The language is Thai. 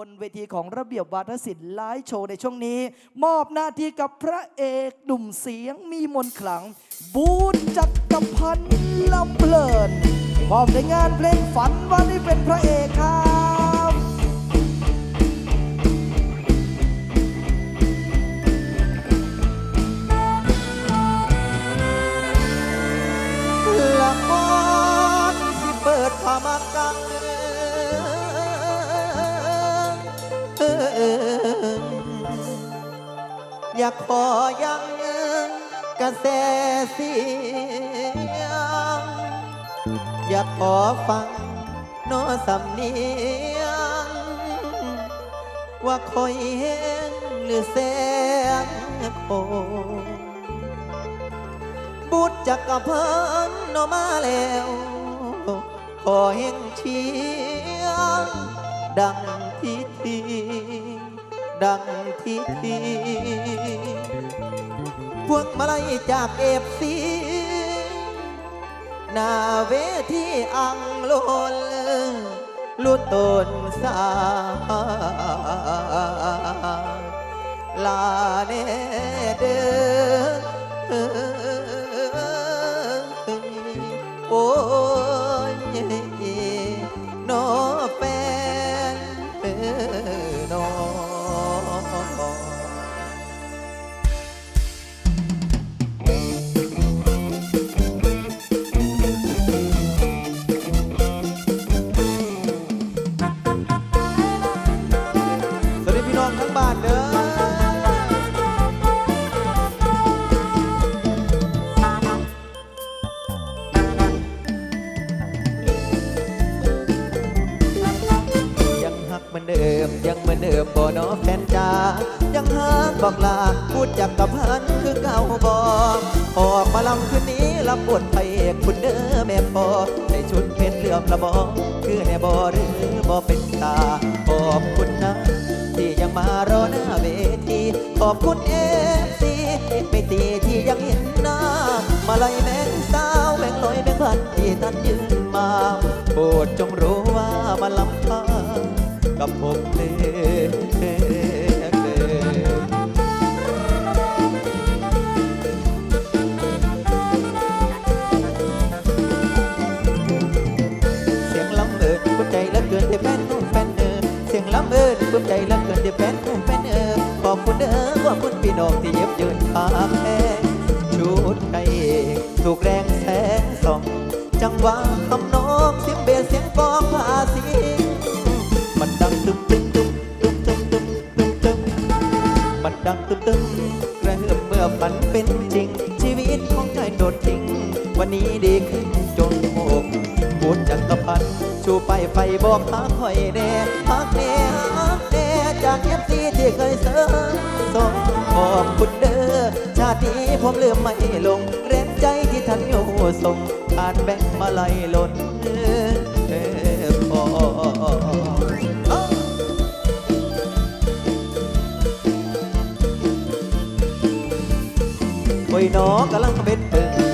บนเวทีของระเบียบวาทศิลป์ไลฟ์โชว์ในช่วงนี้ มอบหน้าที่กับพระเอกหนุ่มเสียงมีมนขลัง บูธจักรพันธ์ลำเพลินมอบในงานเพลงฝันว่าได้เป็นพระเอกครับละครสิเปิดพามากัง อยากขอยังกระแสเสียง อยากขอฟังโนสำเนียง ว่าคอยเห็นหรือแสงโคบุตรจักรพันโนมาแล้ว ขอเห็นเชียงดังทิที ดังทิทีพวงมาลัยจากเอฟซีนาเวทีอังโลนลุตนสาลาเนเดอโอ้ยโนแกเหมือนเดิม ยังเหมือนเดิมบ่นอแฟนจ้ายังหักบอกลาพูดจากกับพันคือเก่าบอกออกมาลำคืนนี้รับบทพระเอกคุณเด้อแม่พอในชุดเพชรเหลื่อมละบอคือแน่บ่หรือบ่เป็นตาขอบคุณนะที่ยังมารอหน้าเวทีขอบคุณเอฟซีไม่ตีที่ยังเห็นหน้า มาไล่แมงสาวแมงลอยแมงพันที่ท่านยืนมาโปรดจงรู้ว่ามาลำพา กับผมเด้เสียงลำเอิดปลื้มใจเหลือเกินที่แฟนนุ่มแฟนเออเสียงลำเอิดปลื้มใจเหลือเกินที่แฟนนุ่มแฟนเออขอบคุณเด้อขอบคุณพี่น้องที่เย็บยืนพาแพ้ชุดไก่ถูกแรงแสงส่องจังหวะคำน้องเสียงเบสเสียงกลองพาเตึมตึมกระเพื่อมเมื่อฝันเป็นจริง ชีวิตของใจโดดทิ้ง วันนี้ดีขึ้นจนโมกพูดจักรพันชูไปไฟบอกหาคอยแน่ฮักแน่ฮักแน่จากเอฟซีที่เคยเสริมส่งขอบคุณเด้อชาตินี้ผมลืมไม่ลงแรงใจที่ท่านอยู่ส่งผ่านแบ่งมาไล่หล่นเออพอ ยหนอกำลังเป็นตึง